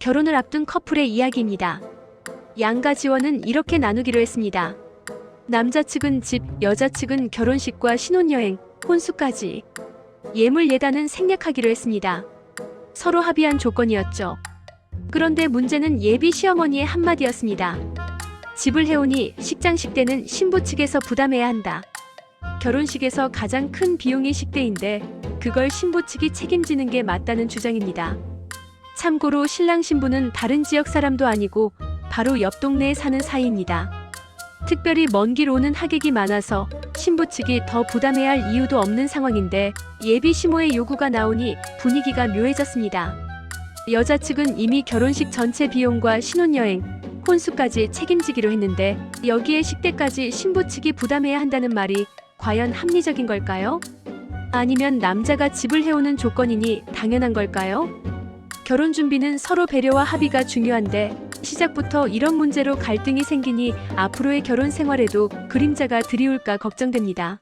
결혼을 앞둔 커플의 이야기입니다. 양가 지원은 이렇게 나누기로 했습니다. 남자 측은 집, 여자 측은 결혼식과 신혼여행, 혼수까지. 예물 예단은 생략하기로 했습니다. 서로 합의한 조건이었죠. 그런데 문제는 예비 시어머니의 한마디였습니다. 집을 해오니 식장식 때는 신부 측에서 부담해야 한다. 결혼식에서 가장 큰 비용이 식대인데 그걸 신부 측이 책임지는 게 맞다는 주장입니다. 참고로 신랑 신부는 다른 지역 사람도 아니고 바로 옆 동네에 사는 사이입니다. 특별히 먼 길 오는 하객이 많아서 신부 측이 더 부담해야 할 이유도 없는 상황인데 예비 시모의 요구가 나오니 분위기가 묘해졌습니다. 여자 측은 이미 결혼식 전체 비용과 신혼여행, 혼수까지 책임지기로 했는데 여기에 식대까지 신부 측이 부담해야 한다는 말이 과연 합리적인 걸까요? 아니면 남자가 집을 해오는 조건이니 당연한 걸까요? 결혼 준비는 서로 배려와 합의가 중요한데 시작부터 이런 문제로 갈등이 생기니 앞으로의 결혼 생활에도 그림자가 드리울까 걱정됩니다.